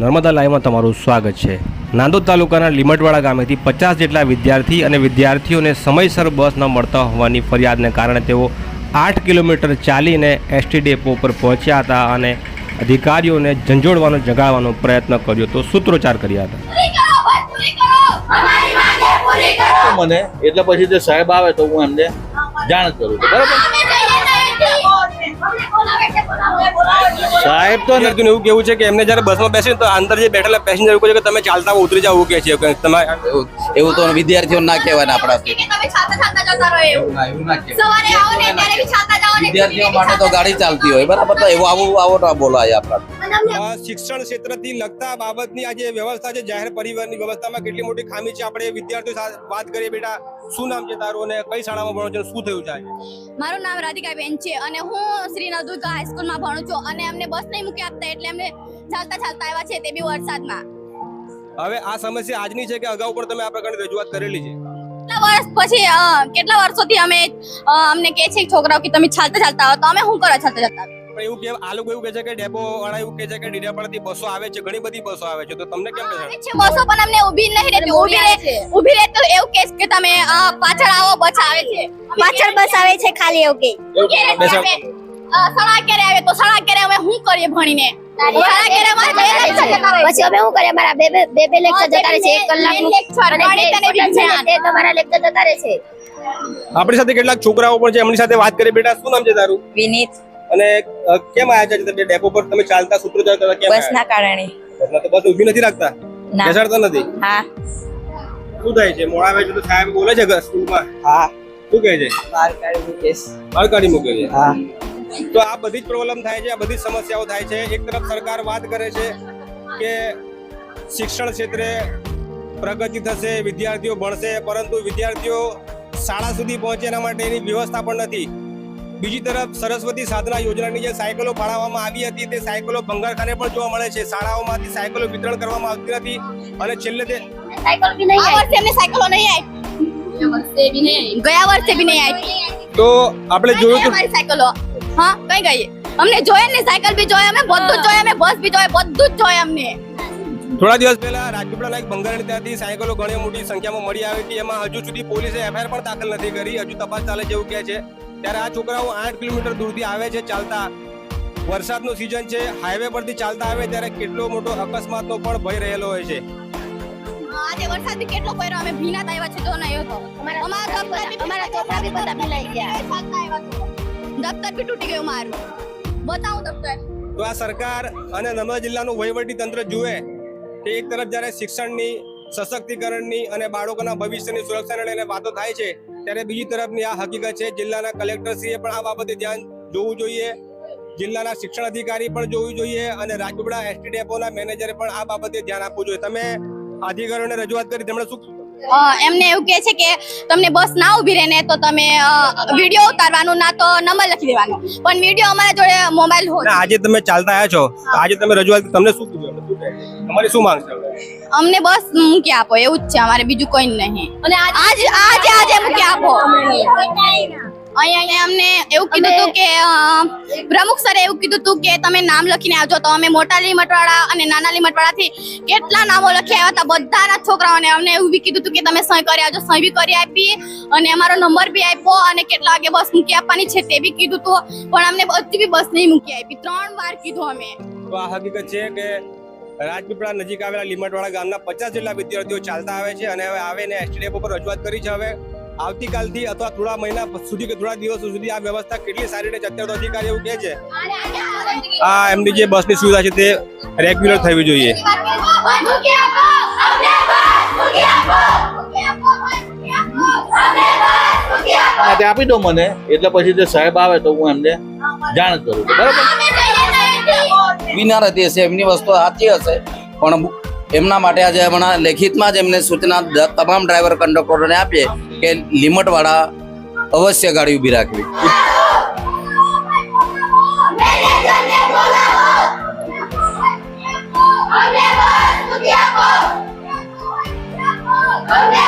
નર્મદા લાઈવમાં તમારું સ્વાગત છે. નાંદોદ તાલુકાના લીમટવાડા ગામેથી પચાસ જેટલા વિદ્યાર્થી અને વિદ્યાર્થીઓને સમયસર બસ ન મળતા હોવાની ફરિયાદને કારણે તેઓ આઠ કિલોમીટર ચાલીને એસટી ડેપો પર પહોંચ્યા હતા અને અધિકારીઓને ઝંઝોડવાનો જગાડવાનો પ્રયત્ન કર્યો તો સૂત્રોચ્ચાર કર્યા હતા. મને એટલે પછી જે સાહેબ આવે તો હું એમને જાણ કરું બરાબર? સાહેબ તો નથી એવું કેવું છે કે એમને જ્યારે બસમાં બેસે તો અંદર જે બેઠેલા પેસેન્જર એવું કહે છે કે તમે ચાલતા ઉતરી જાવ એવું કહે છે. કે તમે એવું તો વિદ્યાર્થીઓ ના કહેવાય ને આપણાથી કે તમે છાતા છાતા જતા રહો એવું. એવું ના કહેવાય. સવારે આવો ને ત્યારે બી છાતા જાઓ ને વિદ્યાર્થીઓ માટે તો ગાડી ચાલતી હોય બરાબર? તો એવું આવું આવો ના બોલાય આપણા આ શિક્ષણ ક્ષેત્રથી લગતા બાબતની આજે વ્યવસ્થા છે જાહેર પરિવહનની વ્યવસ્થામાં કેટલી મોટી ખામી છે? આપણે વિદ્યાર્થીઓ સાથે વાત કરીએ બેટા શું નામ છે તારું અને કઈ શાળામાં ભણો છો શું થયું છે મારું નામ રાધિકાબેન છે અને હું શ્રી નવદુર્ગા હાઈસ્કૂલમાં ભણું છું અને અમને બસ નહીં મૂકી આપતા એટલે અમને ચાલતા ચાલતા આવ્યા છે તે બી વરસાદમાં. હવે આ સમસ્યા આજની છે કે અગાઉ પણ તમે આ પ્રકારની રજૂઆત કરેલી છે? કેટલા વર્ષ પછી કેટલા વર્ષોથી અમે અમને કહે છે છોકરાઓ કે તમે ચાલતા ચાલતા આવો તો અમે શું કરો ચાલતા ચાલતા એવું કે આ લોકો એવું કહે છે કે ડેપો વાળા એવું કહે છે કે ડીડાપાડાથી બસો આવે છે ઘણી બધી બસો આવે છે તો તમને કેમ છે બસો પણ અમને ઊભી નહીં રહેતી ઊભી રહે ઊભી રહે તો એવું કે તમે પાછળ આવો બસ આવે છે. પાછળ બસ આવે છે ખાલી એવું કે સાડા અગિયારે આવે? તો સળા કેરે અમે શું કરીએ ભણીને. પછી અમે શું કરીએ? બે બે બે લેક્ચર જતા રહે છે એક અને તમારા લેક્ચર જતા રહે છે. આપણી સાથે કેટલાક છોકરાઓ પણ છે એમની સાથે વાત કરી. બેટા શું નામ છે તારું? વિનીત. અને કેમ આયા છે? ડેપો પર તમે ચાલતા સૂત્રોચ્ચાર કરતા કેમ બસ ના કારણે. બસના તો બસ ઊભી નથી રાખતા? બેસાડતા નથી? હા. શું થાય છે? મોડા છે તો સાહેબ બોલે છે સ્કૂલમાં? હા. શું કહે છે? બાર કાઢી છે. કાઢી મૂકે છે? હા. તો આ બધી જ પ્રોબ્લેમ થાય છે આ બધી સમસ્યાઓ થાય છે. એક તરફ સરકાર વાત કરે છે કે શિક્ષણ ક્ષેત્રે પ્રગતિ થશે વિદ્યાર્થીઓ ભણશે પરંતુ વિદ્યાર્થીઓ શાળા સુધી પહોંચે એના માટે એની વ્યવસ્થા પણ નથી. બીજી તરફ સરસ્વતી સાધના યોજનાની જે સાયકલો ફાળવવામાં આવી હતી તે સાયકલો ભંગારખાને પણ જોવા મળે છે. શાળાઓમાંથી સાયકલો વિતરણ કરવામાં આવતી નથી અને છેલ્લે તે સાયકલ બી નહીં આ આવી વર્ષે અમને સાયકલો નહીં ગયા વર્ષે બી નહીં આવી તો આપણે જોયું ગઈ તો અમારી સાયકલો હા કઈ ગઈ? અમને જોઈએ ને સાયકલ બી જોઈએ અમે બધું જ જોઈએ અમે બસ બી જોઈએ બધું જ જોઈએ અમને. થોડા દિવસ પહેલા રાજપીપળા એક બંગાળી ત્યાંથી સાયકલો ઘણી મોટી સંખ્યામાં મળી આવી હતી. એમાં હજુ સુધી પોલીસે એફઆઈઆર પણ દાખલ નથી કરી. હજુ તપાસ ચાલે છે એવું કહે છે. ત્યારે આ છોકરાઓ આઠ કિલોમીટર દૂરથી આવે છે ચાલતા. વરસાદનું સિઝન છે હાઈવે પરથી ચાલતા આવે ત્યારે કેટલો મોટો અકસ્માતનો પણ ભય રહેલો હોય છે. આજે વરસાદ કેટલો પડ્યો અમે ભીના આવ્યા છે જો નહીં હતો. અમારા અમારા ચોપડા બી બધા ભીલાઈ ગયા. દફતર બી તૂટી ગયું મારું. બતાવું દફતર. તો આ સરકાર અને નર્મદા જિલ્લાનું વહીવટી તંત્ર જુએ કે એક તરફ જ્યારે શિક્ષણની, સશક્તિકરણની અને બાળકોના ભવિષ્યની સુરક્ષાને લઈને વાતો થાય છે, ત્યારે બીજી તરફની આ હકીકત છે, જિલ્લાના કલેક્ટરશ્રીએ પણ આ બાબતે ધ્યાન જોવું જોઈએ. જિલ્લાના શિક્ષણ અધિકારી પણ જોવું જોઈએ અને રાજપીપળા એસટી ડેપોના મેનેજરે પણ આ બાબતે ધ્યાન આપવું જોઈએ. તમે અધિકારીઓને રજૂઆત કરી, તેમણે શું એમને એવું કહે છે કે તમને બસ ના ઊભી રહે ને તો તમે વીડિયો ઉતારવાનું ના તો નંબર લખી દેવાનો. પણ વીડિયો અમારા જોડે મોબાઈલ હોય. આજે તમે ચાલતા આવ્યા છો. આજે તમે રજૂઆત તમને શું તમારી શું માંગ છે? અમને બસ મૂકી આપો એવું જ છે અમારે બીજું કોઈ નહીં. અને આજ આજે આજે મૂકી આપો. અહીંયા અમને એવું કીધું હતું કે પ્રમુખ સરે એવું કીધું હતું કે તમે નામ લખીને આવજો. તો અમે મોટા લીમટવાળા અને નાના લીમટવાળાથી કેટલા નામો લખી આવ્યા હતા. બધાના છોકરાઓને અમને એવું બી કીધું હતું કે તમે સહી કરી આવજો. સહી બી કરી આપી અને અમારો નંબર બી આપ્યો અને કેટલા વાગે બસ મૂકી આપવાની છે તે બી કીધું હતું પણ અમને હજી બી બસ નહીં મૂકી આપી. ત્રણ વાર કીધું અમે. તો આ હકીકત છે કે રાજપીપળા નજીક આવેલા લીમટવાડા ગામના પચાસ જેટલા વિદ્યાર્થીઓ ચાલતા આવે છે અને હવે આવે ને એસટી ડેપો પર રજૂઆત કરી છે હવે. આવતીકાલથી અથવા થોડા મહિના સુધી કે થોડા દિવસો સુધી આ વ્યવસ્થા કેટલી સારી રીતે અત્યારે તો અધિકારી એવું કહે છે. આ એમની જે બસની સુવિધા છે તે રેગ્યુલર થવી જોઈએ. તે આપી દો મને એટલે પછી જે સાહેબ આવે તો હું એમને જાણ કરું બરાબર? અમે જઈએ વિના રહેતી હશે એમની વસ્તુ સાચી હશે પણ એમના માટે આજે હમણાં લેખિતમાં જ એમને સૂચના તમામ ડ્રાઈવર કંડક્ટરોને આપીએ કે લિમિટવાળા અવશ્ય ગાડી ઊભી રાખવી. અમને